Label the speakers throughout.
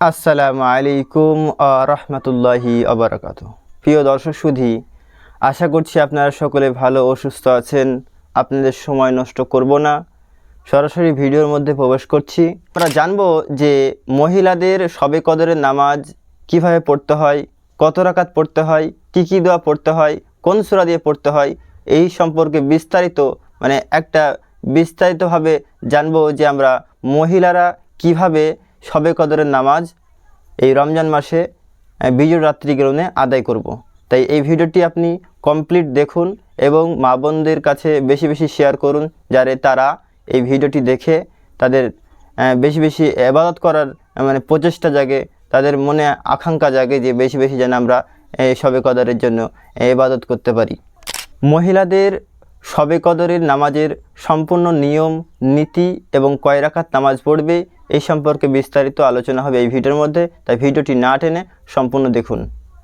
Speaker 1: আসসালামু আলাইকুম রহমতুল্লাহি আবরাকাত প্রিয় দর্শক সুধি, আশা করছি আপনারা সকলে ভালো ও সুস্থ আছেন। আপনাদের সময় নষ্ট করব না। সরাসরি ভিডিওর মধ্যে প্রবেশ করছি। আমরা জানব যে মহিলাদের সবে কদরের নামাজ কীভাবে পড়তে হয়, কত রাকাত পড়তে হয়, কী কী দোয়া পড়তে হয়, কোন সূরা দিয়ে পড়তে হয়, এই সম্পর্কে বিস্তারিত মানে একটা বিস্তারিতভাবে জানব যে আমরা মহিলারা কীভাবে সবে কদরের নামাজ এই রমজান মাসে বিজয় রাত্রিগ্রহণে আদায় করব। তাই এই ভিডিওটি আপনি কমপ্লিট দেখুন এবং মা বোনদের কাছে বেশি বেশি শেয়ার করুন যারে তারা এই ভিডিওটি দেখে তাদের বেশি বেশি এবাদত করার মানে প্রচেষ্টা জাগে, তাদের মনে আকাঙ্ক্ষা জাগে যে বেশি বেশি যেন আমরা সবে কদরের জন্য এবাদত করতে পারি মহিলাদের সবে কদরের নামাজের সম্পূর্ণ নিয়ম, নীতি এবং কয় রাকাত নামাজ পড়বে এই সম্পর্কে বিস্তারিত আলোচনা হবে এই ভিডিওর মধ্যে, তাই ভিডিওটি না টেনে সম্পূর্ণ দেখুন।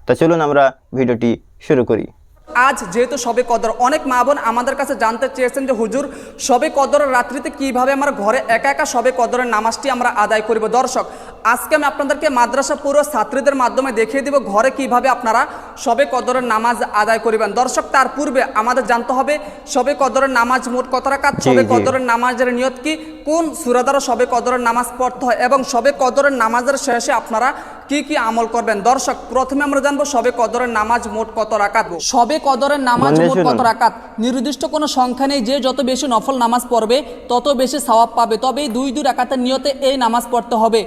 Speaker 1: তা চলুন আমরা ভিডিওটি শুরু করি।
Speaker 2: আজ যেহেতু সবে কদর অনেক মা বোন আমাদের কাছে জানতে চেয়েছেন যে হুজুর সবে কদরের রাত্রিতে কীভাবে আমার ঘরে একা একা সবে কদরের নামাজটি আমরা আদায় করিব? দর্শক আজকে আমি আপনাদেরকে মাদ্রাসা পুরো ছাত্রীদের মাধ্যমে দেখিয়ে দিব ঘরে কীভাবে আপনারা সবে কদরের নামাজ আদায় করিবেন। দর্শক তার পূর্বে আমাদের জানতে হবে সবে কদরের নামাজ মোট কত রাকাত
Speaker 1: জি,
Speaker 2: সবে কদরের নামাজের নিয়ত কি কোন সুরাদারা সবে কদরের নামাজ পড়তে হয় এবং সবে কদরের নামাজের শেষে আপনারা কি কি আমল করবেন? দর্শক প্রথমে আমরা জানব সবে কদরের নামাজ মোট কত রাকাত। সবে কদরের নামাজ মোট কত রাকাত? নির্দিষ্ট কোনো সংখ্যা নেই যে যত বেশি নফল নামাজ পড়বে তত বেশি সওয়াব পাবে। তবে এই দুই দুই রাকাতের নিয়তে এই নামাজ পড়তে হবে।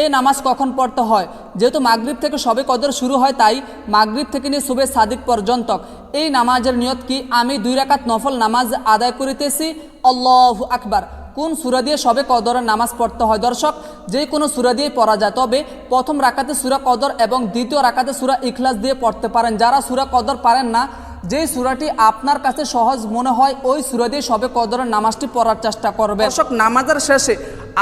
Speaker 2: এই নামাজ কখন পড়তে হয়? যেহেতু মাগরিব থেকে সবে কদর শুরু হয় তাই মাগরিব থেকে নিয়ে শুভে সাদিক পর্যন্ত এই নামাজের নিয়ত কি? আমি দুই রাকাত নফল নামাজ আদায় করিতেছি? আল্লাহ আকবার। কোন সুরা দিয়ে সবে কদরের নামাজ পড়তে হয়? দর্শক যে কোনো সুরা দিয়ে পড়া যায়। তবে প্রথম রাকাতে সুরা কদর এবং দ্বিতীয় রাকাতে সুরা ইখলাস দিয়ে পড়তে পারেন। যারা সুরা কদর পারেন না যে সুরাটি আপনার কাছে সহজ মনে হয় ওই সুরা দিয়ে সবে কদরের নামাজটি পড়ার চেষ্টা করবে। দর্শক নামাজের শেষে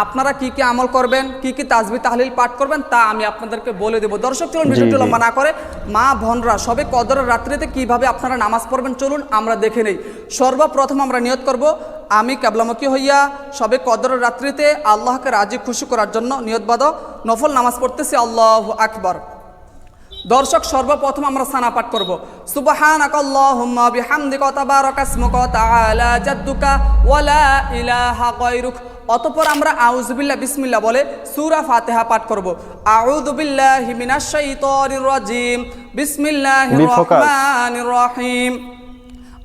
Speaker 2: আপনারা কি কি আমল করবেন কি কি তাজবি তাহলিল পাঠ করবেন তা আমি আপনাদেরকে বলে দেবো। দর্শক চলুন ভিডিওটি। লম্বা না করে মা ভনরা সবে কদরের রাত্রিতে কীভাবে আপনারা নামাজ পড়বেন চলুন আমরা দেখে নেই। সর্বপ্রথম আমরা নিয়ত করব আমি কেবলামুখী হইয়া সবে কদরের রাত্রিতে আল্লাহকে রাজি খুশি করার জন্য নিয়তবাদ নফল নামাজ পড়তেছি আল্লাহ আকবর। দর্শক সর্বপ্রথম আমরা সানা পাঠ করব। সুবহানাক আল্লাহুম্মা বিহামদিকা তাবারাকা ইসমুকা তাআলা জাদ্দুকা ওয়ালা ইলাহা গায়রুক। অতঃপর আমরা আউজবিল্লা বিসমিল্লাহ বলে সূরা ফাতিহা পাঠ করব। আউযু বিল্লাহি মিনাশ শাইতানির রাজিম। বিসমিল্লাহির রহমানির রহিম।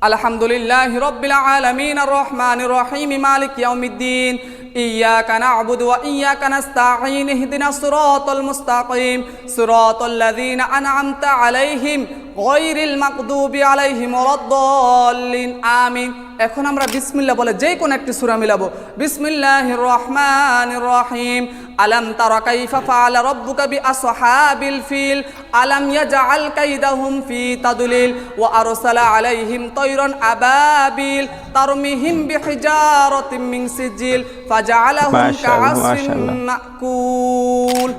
Speaker 2: الحمد لله رب العالمين الرحمن الرحيم مالك يوم الدين إياك نعبد وإياك نستعين اهدنا الصراط المستقيم صراط الذين أنعمت عليهم غير المغضوب عليهم ولا الضالين آمين এখন আমরা বিসমিল্লাহ বলে যে কোন একটি সূরা মিলাবো। বিসমিল্লাহির রহমানির রহিম আলাম তারা কাইফা ফাআলা রাব্বুকা বিআসহাবিল ফিল। আলাম ইয়াজআল কাইদাহুম ফি তাদলিল। ওয়া আরসালা আলাইহিম তায়রান আবাবিল। তারমিহিম বিহিজারাতিন মিন সিজিল। ফাজআলাহুম
Speaker 1: মাশাআল্লাহ।
Speaker 2: মাকুল।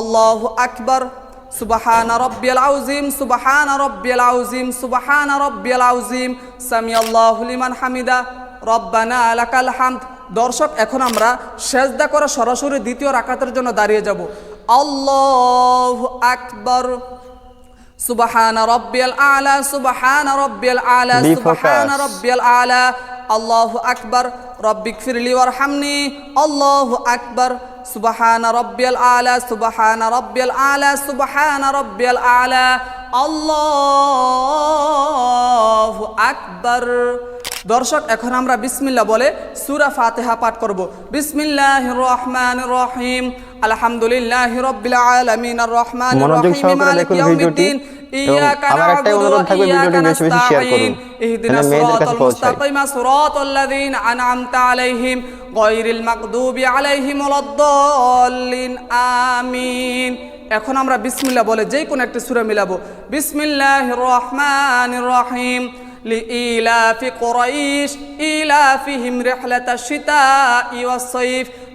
Speaker 2: আল্লাহু আকবার। সুবহান রব্বিয়াল আউজিম সুবহান রব্বিয়াল আউজিম সুবহান রব্বিয়াল আউজিম। সামি আল্লাহু লিমান হামিদা। রব্বানা লাকাল হামদ। দর্শক এখন আমরা সেজদা করে সরাসরি দ্বিতীয় রাকাতের জন্য দাঁড়িয়ে যাব। আল্লাহু আকবর। সুবহান রব্বিয়াল আলা সুবহান রব্বিয়াল আলা সুবহান. রব্বিয়াল আলা। আল্লাহু আকবার। রব্বিক ফিরলি ওয়ারহামনি। আল্লাহু আকবার। সুবহান রব্বিয়াল আলা সুবহান রব্বিয়াল আলা সুবহান রব্বিয়াল আলা। আল্লাহু আকবার। দর্শক এখন আমরা বিসমিল্লাহ বলে সূরা ফাতিহা পাঠ করব। বিসমিল্লাহির রহমানির রহিম। আলহামদুলিল্লাহি রাব্বিল আলামিন।
Speaker 1: মনোযোগ
Speaker 2: রহিম। মালিক ইয়াউমিদ্দিন।
Speaker 1: আমার একটাই
Speaker 2: না'বুদু
Speaker 1: অনুরোধ
Speaker 2: ওয়া
Speaker 1: থাকবে
Speaker 2: ইয়াকা
Speaker 1: ভিডিওটি বেশি বেশি শেয়ার করুন
Speaker 2: নাস্তাঈন ইহদিনা
Speaker 1: যেন মেয়েদের কাছে
Speaker 2: সিরাতাল
Speaker 1: পৌঁছায়
Speaker 2: মুস্তাকিমা সিরাতাল লাযীনা আন'আমতা আলাইহিম গায়রিল মাগদুবি আলাইহিম ওয়ালাদ-দাল্লিন আমিন এখন আমরা বিসমিল্লাহ বলে যেই কোন একটা সূরা মিলাবো বিসমিল্লাহির রহমানির রহিম لإيلاف قريش إيلافهم رحلة الشتاء والصيف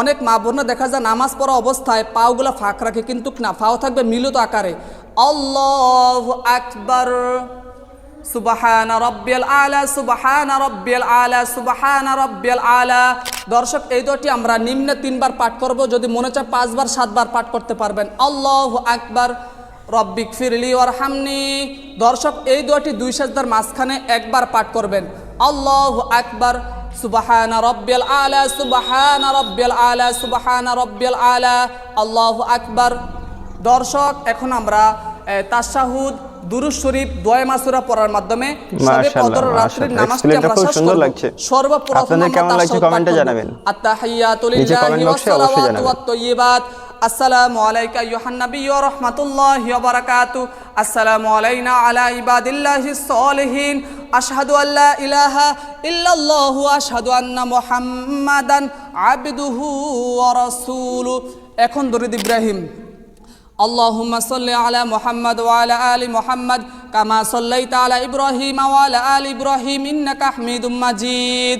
Speaker 2: অনেক মা বোনরা দেখা যায় নামাজ পড়া অবস্থায় পাওগুলো ফাঁক রাখে, কিন্তু না, পাও থাকবে মিলিত আকারে। আল্লাহ আকবার। আলা আলা আলা। দর্শক, এই দুটি আমরা নিম্নে তিনবার পাঠ করব, যদি মনে চায় পাঁচবার, সাতবার পাঠ করতে পারবেন। আল্লাহ আকবার। রব্বিক ফিরলি ওর হামনি দর্শক, এই দুটি দুই সাজদার মাঝখানে একবার পাঠ করবেন। আল্লাহ আকবার। সুবাহান রব্বিয়াল আলা সুবাহান রব্বিয়াল আলা সুবাহান রব্বিয়াল আলা। আল্লাহ আকবার। দর্শক এখন আমরা তাসাহুদ দুরুজ শরীফ দোয়া মাসুরা পড়ার মাধ্যমে সবে কদর রাত্রির নামাজটি আমরা শেষ করব। সর্বপ্রথম
Speaker 1: আপনাদের কেমন লাগছে কমেন্টে জানাবেন।
Speaker 2: আত্মা
Speaker 1: হাইয়া box এ অবশ্যই
Speaker 2: ওয়াসসালাওয়াতু
Speaker 1: জানাবেন।
Speaker 2: ওয়াত-তাইয়্যিবাত আসসালামু আলাইকা আইয়ুহান নাবিয়্যু ওয়া রাহমাতুল্লাহি ওয়া বারাকাতু আসসালামু আলাইনা আলা ইবাদিল্লাহিস সলিহিন আশহাদু আল্লা ইলাহা ইল্লাল্লাহু ওয়া আশহাদু আন্না মুহাম্মাদান আবদুহু ওয়া রাসূলুহু এখন দরুদ ইব্রাহিম اللهم صل على محمد وعلى آل محمد كما صليت على إبراهيم وعلى آل إبراهيم إنك حميد مجيد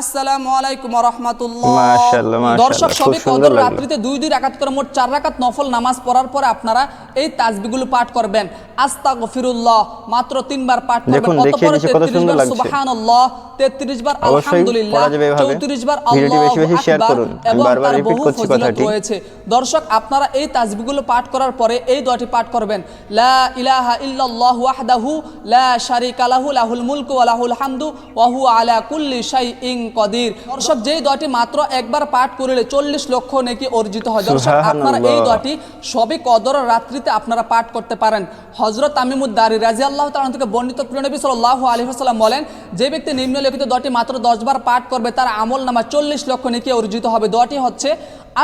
Speaker 2: আসসালামু আলাইকুম রহমতুল্লাহ। দর্শক সবে কদর রাত্রিতে দুই দুই রাকাত করে মোট চার রাকাত নফল নামাজ পড়ার পরে আপনারা এই তাজবিগুলো পাঠ করবেন। আস্তা গফিরুল্লাহ মাত্র তিনবার পাঠ করবেন।
Speaker 1: অতঃপর দেখিয়ে দিচ্ছে কত
Speaker 2: 33
Speaker 1: সুন্দর
Speaker 2: বার। সুবহানাল্লাহ 33 বার আলহামদুলিল্লাহ
Speaker 1: পড়া
Speaker 2: 34 বার
Speaker 1: ভিডিওটি বেশি বেশি শেয়ার করুন। আমি
Speaker 2: এবং
Speaker 1: বারবার
Speaker 2: তার বহু
Speaker 1: করছি কথাটি।
Speaker 2: রয়েছে দর্শক আপনারা এই পাঠ করার পরে এই দোয়াটি পাঠ করবেন লা ইলাহা ইল্লাল্লাহু ওয়াহদাহু লা শারিকা লাহু লাহুল মুলকু ওয়া লাহুল হামদু ওয়া হুয়া আলা কুল্লি শাইইন কদির দর্শক যেই দোয়াটি মাত্র একবার পাঠ করলে 40 লক্ষ নেকি অর্জিত হয় দর্শক আপনারা এই। দোয়াটি সবে কদর রাত্রিতে আপনারা পাঠ করতে পারেন হজরত তামিমুদ্দারি রাজি আল্লাহ তাআলা থেকে বর্ণিত প্রিয় নবী সাল্লাল্লাহু আলাইহি ওয়াসাল্লাম বলেন যে ব্যক্তি নিম্নলিখিত দোয়াটি মাত্র 10 বার পাঠ করবে, তার আমল নামা 40 লক্ষ নেকি অর্জিত হবে। দোয়াটি হচ্ছে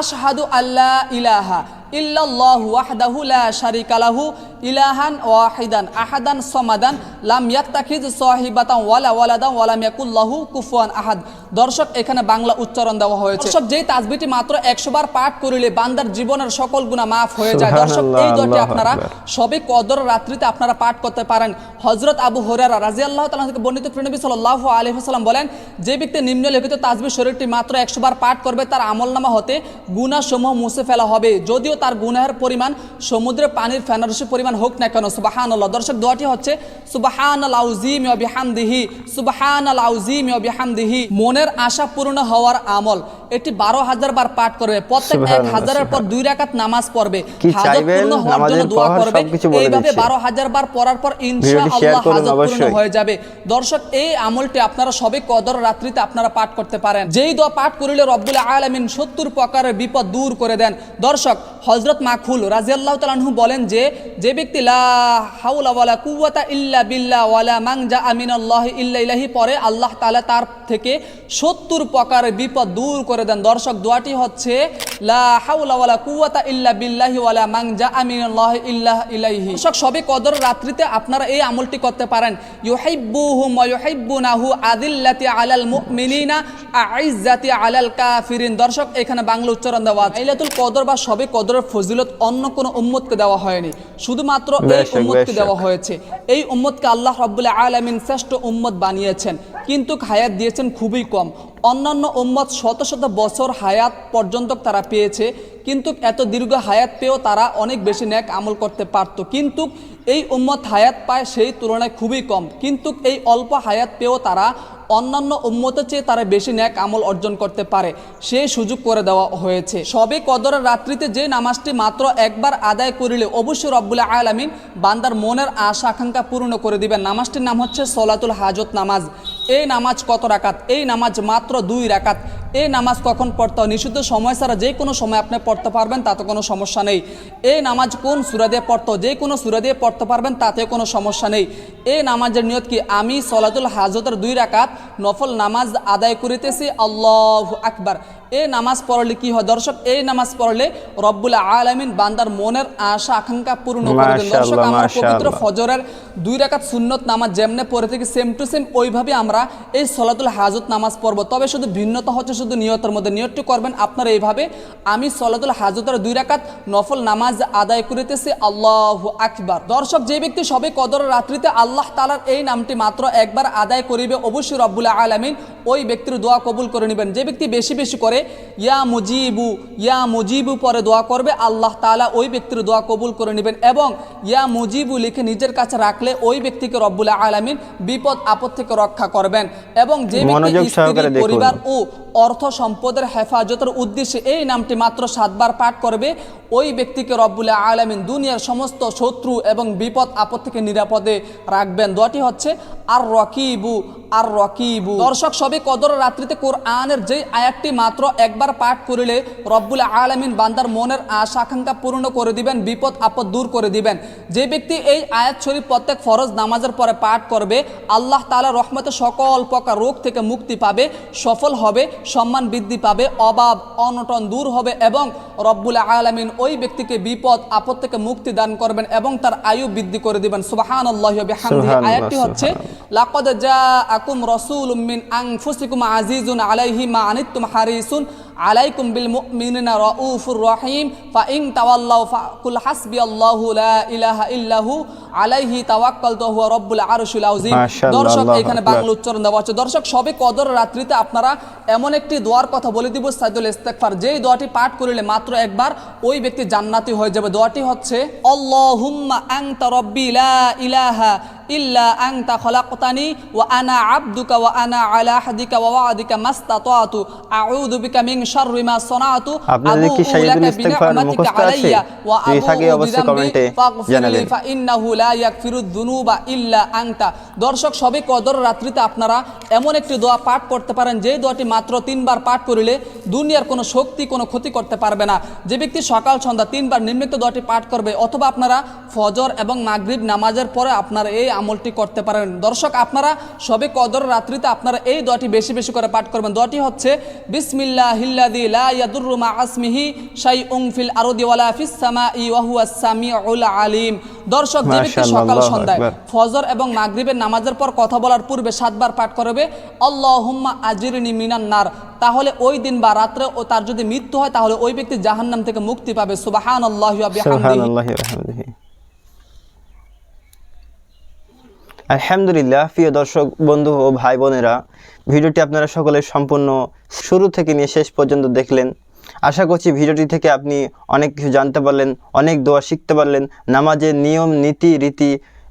Speaker 2: আশহাদু আল্লাহ ইলাহা। ইল্লাল্লাহু ওয়াহদাহু লা শারিকা লাহু ইলাহান ওয়াহিদান আহাদান সমাদান লাম ইয়াত্তাখিজ সাহিবাতান ওয়ালা ওয়ালাদান ওয়ালাম ইয়াকুল্লাহু কুফুয়ান আহাদ। দর্শক এখানে বাংলা উচ্চারণ দেওয়া হয়েছে। দর্শক যেই তাসবিহটি মাত্র 100 বার পাঠ করিলে বান্দার জীবনের সকল গুনাহ মাফ হয়ে যায়। দর্শক এই দোয়াটি আপনারা সবে কদর রাত্রিতে আপনারা পাঠ করতে পারেন। হজরত আবু হরারা রাজি আল্লাহ তালা থেকে বর্ণিত প্রিয়নবী সাল্লাহ আলহি হাসাল্লাম বলেন যে ব্যক্তি নিম্নলিখিত তাজবি শরীরটি মাত্র একশো বার পাঠ করবে তার আমল নামা হতে গুণা সমূহ মুছে ফেলা হবে। যদিও তার গুনাহের পরিমাণ সমুদ্রে পানির ফেনারসি পরিমাণ হোক না কেন সুবাহান আল্লাহ দর্শক, দোয়াটি হচ্ছে সুবাহান আউজিম বিহামদিহি সুবাহান আউজিম বিহামদিহি। মনের আশা পূর্ণ হওয়ার আমল। এটি বারো হাজার বার পাঠ করবে। প্রত্যেক এক হাজারের পর দুই রাকাত নামাজ পড়বে। হাজত পূর্ণ হওয়ার জন্য দোয়া করবে। এইভাবে বারো হাজার বার পড়ার পর ইনশাআল্লাহ হাজত পূর্ণ হয়ে যাবে। দর্শক এই আমলটি আপনারা সবে কদর রাত্রিতে আপনারা পাঠ করতে পারেন। যেই দোয়া পাঠ করিলে রব্বুল আলামিন সত্তর প্রকারের বিপদ দূর করে দেন। দর্শক হজরত মাখুল রাজিয়াল্লাহ তালাহু বলেন যে যে ব্যক্তি লা হাউলা ওয়ালা কুওয়াতা ইল্লা বিল্লাহ ওয়ালা মাংজা আমিনাল্লাহ ইল্লা ইলাহি পরে আল্লাহ তাআলা তার থেকে সত্তর প্রকারের বিপদ দূর করে দেন। দর্শক দোয়াটি হচ্ছে লা হাউলা ওয়ালা কুওয়াতা ইল্লা বিল্লাহি ওয়ালা মাংজা আমিনাল্লাহ ইল্লা ইলাইহি। দর্শক সবে কদর রাত্রিতে আপনারা এই আমলটি করতে পারেন। ইউহিব্বুহুম ওয়া ইউহিব্বুনাহু আদিল্লাতি আলাল মুমিনিনা আইজ্জাতি আলাল কাফিরিন। দর্শক এখানে বাংলা উচ্চারণ দেওয়া আছে। লাইলাতুল কদর বা সবে কদরের ফজিলত অন্য কোনো উম্মতকে দেওয়া হয়নি। শুধুমাত্র এই উম্মতকে দেওয়া হয়েছে। এই উম্মতকে আল্লাহ রাব্বুল আলামিন শ্রেষ্ঠ উম্মত বানিয়েছেন। কিন্তু হায়াত দিয়েছেন খুবই কম। অন্যান্য উম্মত শত শত বছর হায়াত পর্যন্ত তারা পেয়েছে, কিন্তু এত দীর্ঘ হায়াত পেয়েও তারা অনেক বেশি ন্যাক আমল করতে পারত। কিন্তু এই উম্মত হায়াত পায় সেই তুলনায় খুবই কম। কিন্তু এই অল্প হায়াত পেয়েও তারা অন্যান্য উম্মতের চেয়ে তারা বেশি ন্যাক আমল অর্জন করতে পারে সেই সুযোগ করে দেওয়া হয়েছে। সবে কদরের রাত্রিতে যে নামাজটি মাত্র একবার আদায় করিলে অবশ্যই রব্বুল আলামিন বান্দার মনের আশা, আকাঙ্ক্ষা পূর্ণ করে দিবেন। নামাজটির নাম হচ্ছে সলাতুল হাজত নামাজ। এই নামাজ কত রাকাত? এই নামাজ মাত্র দুই রাকাত। এই নামাজ কখন পড়তে হয়? নিষিদ্ধ সময় ছাড়া যে কোনো সময় আপনি পড়তে পারবেন, তাতে কোনো সমস্যা নেই। এই নামাজ কোন সুরা দিয়ে পড়তে যে কোনো সুরা দিয়ে পড়তে পারবেন তাতে কোনো সমস্যা নেই। এই নামাজের নিয়ত কি? আমি সলাতুল হাজতের দুই রাকাত নফল নামাজ আদায় করিতেছি? আল্লাহ আকবার। এই নামাজ পড়লে কি হয়? দর্শক এই নামাজ পড়লে রব্বুল আলামিন বান্দার মনের আশা আকাঙ্ক্ষা পূর্ণ করে দেন। দর্শক আমরা পবিত্র ফজরের দুই রাকাত সুন্নত নামাজ যেমনে পড়ে থেকে সেম টু সেম ওইভাবে আমরা এই সলাতুল হাজত নামাজ পড়ব। তবে শুধু ভিন্নতা হচ্ছে শুধু নিয়তের মধ্যে। নিয়তটি করবেন আপনারা এইভাবে আমি সলাতুল হাজতের দুই রাকাত নফল নামাজ আদায় করিতেছি আল্লাহ আকবার। দর্শক যে ব্যক্তি সবে কদর রাত্রিতে আল্লাহ তালার এই নামটি মাত্র একবার আদায় করিবে অবশ্যই রব্বুল আলামিন ওই ব্যক্তির দোয়া কবুল করে নেবেন। যে ব্যক্তি বেশি বেশি করে ইয়া মুজিবু ইয়া মুজিবু পরে দোয়া করবে। আল্লাহ তাআলা ওই ব্যক্তির দোয়া কবুল করে নেবেন এবং ইয়া মুজিবু লিখে নিজের কাছে রাখলে ওই ব্যক্তিকে রব্বুল আলামিন বিপদ আপদ থেকে রক্ষা করবেন। এবং যে ব্যক্তি স্ত্রী, পরিবার ও অর্থ সম্পদের হেফাজতের উদ্দেশ্যে এই নামটি মাত্র সাতবার পাঠ করবে ওই ব্যক্তিকে রব্বুল আলামিন দুনিয়ার সমস্ত শত্রু এবং বিপদ আপদ থেকে নিরাপদে রাখবেন। দোয়াটি হচ্ছে আর রকিবু আর রকিবু দর্শক সবে কদর রাত্রিতে কোরআনের যে আয়াতটি মাত্র একবার পাঠ করিলে রব্বুল আলামিন বান্দার মনের আশা আকাঙ্ক্ষা পূর্ণ করে দিবেন বিপদ আপদ দূর করে দিবেন। যে ব্যক্তি এই আয়াত শরীফ প্রত্যেক ফরজ নামাজের পরে পাঠ করবে আল্লাহ তাআলা রহমতে সকল প্রকার রোগ থেকে মুক্তি পাবে সফল হবে সম্মান বৃদ্ধি পাবে অভাব অনটন দূর হবে এবং রব্বুল আলামিন ওই ব্যক্তিকে বিপদ আপদ থেকে মুক্তি দান করবেন এবং তার আয়ু বৃদ্ধি করে দিবেন। সুবাহান আল্লাহ আয়াতটি হচ্ছে লাকদ জাআকুম রাসূলুম মিন আনফুসিকুম আজিজুন আলাইহি মা আনিতুম হারিসুন আলাইকুম বিল মুমিনিনা রাউফুর রহিম ফা ইন তাওয়াল্লাউ ফাকুল হাসবিয়াল্লাহু লা ইলাহা ইল্লাহু আলাইহি তাওয়াক্কালতু হুয়া রাব্বুল আরশিল আযীম। দর্শক এখানে বাংলা উচ্চারণ দেওয়া আছে। দর্শক সবে কদর রাত্রিতে আপনারা এমন একটি দোয়ার কথা বলে দিব সাইদুল ইস্তেগফার। যেই দোয়াটি পাঠ করিলে মাত্র একবার ওই ব্যক্তি জান্নাতি হয়ে যাবে। দোয়াটি হচ্ছে আল্লাহুম্মা আনতা রাব্বি লা ইলাহা ইল্লা আনতা খলাকতানি ওয়া আনা আবদুকা ওয়া আনা আলা হাদিকা ওয়া ওয়াদিকা মাস্তাতাতু। আউযু বিকা মিন শাররি মা সানাতু
Speaker 1: আপনাদের কি সাইয়্যিদুল ইস্তেগফার মুখস্থ আছে? যদি থাকে অবশ্যই কমেন্টে জানাবেন।
Speaker 2: ইন্নাহু লা ইয়াগফিরুদ যুনুবা ইল্লা আনতা দর্শক সবে কদর রাত্রিতে আপনারা এমন একটি দোয়া পাঠ করতে পারেন যে দোয়াটি মাত্র তিনবার পাঠ করিলে দুনিয়ার কোনো শক্তি কোনো ক্ষতি করতে পারবে না। যে ব্যক্তি সকাল সন্ধ্যা তিনবার নিম্নিত দোয়াটি পাঠ করবে অথবা আপনারা ফজর এবং মাগরিব নামাজের পরে আপনারা এই আমলটি করতে পারেন। দর্শক আপনারা সবে কদর রাত্রিতে আপনারা এই দোয়াটি বেশি বেশি করে পাঠ করবেন। দোয়াটি হচ্ছে বিসমিল্লাহিল্লাযী লা ইয়াদুররু মা আসমিহি শাইউন ফিল আরদি ওয়ালা ফিস সামাই ওয়া হুয়াস সামিউল আলিম। দর্শক যে ব্যক্তি সকাল সন্ধ্যায় ফজর এবং মাগরিবের নামাজের পর কথা বলার পূর্বে সাতবার পাঠ করবে আল্লাহুম্মা আজিরনি মিনান নার। তাহলে ওই দিন বা রাত্রে ও তার যদি মৃত্যু হয় তাহলে ওই ব্যক্তি জাহান্নাম থেকে মুক্তি পাবে। সুবহানাল্লাহি ওয়া বিহামদিহি।
Speaker 1: সুবহানাল্লাহি ওয়া বিহামদিহি। আলহামদুলিল্লাহ, প্রিয় দর্শক, বন্ধু ও ভাই বোনেরা, ভিডিওটি আপনারা সকলে সম্পূর্ণ শুরু থেকে নিয়ে শেষ পর্যন্ত দেখলেন। আশা করছি ভিডিওটি থেকে আপনি অনেক কিছু জানতে পারলেন, অনেক দোয়া শিখতে পারলেন, নামাজের নিয়ম, নীতি, রীতি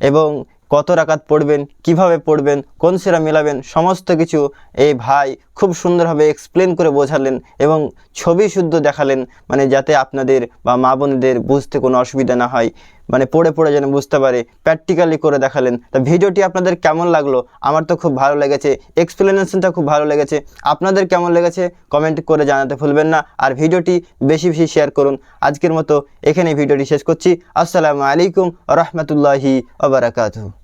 Speaker 1: এবং কত রাকাত পড়বেন, কীভাবে পড়বেন, কোন সেরা মেলাবেন, সমস্ত কিছু এই ভাই খুব সুন্দরভাবে এক্সপ্লেন করে বোঝালেন এবং ছবি শুদ্ধ দেখালেন মানে যাতে আপনাদের বা মা বোনদের বুঝতে কোনো অসুবিধা না হয়। মানে পড়ে পড়ে যেন বুঝতে পারে প্র্যাকটিক্যালি করে দেখালেন। তা ভিডিওটি আপনাদের কেমন লাগল? আমার তো খুব ভালো লেগেছে। এক্সপ্লেনেশনটা খুব ভালো লেগেছে। আপনাদের কেমন লেগেছে? কমেন্ট করে জানাতে ভুলবেন না। আর ভিডিওটি বেশি বেশি শেয়ার করুন। আজকের মতো এখানে ভিডিওটি শেষ করছি। আসসালামু আলাইকুম রহমতুল্লাহি ওবরাকাতুহু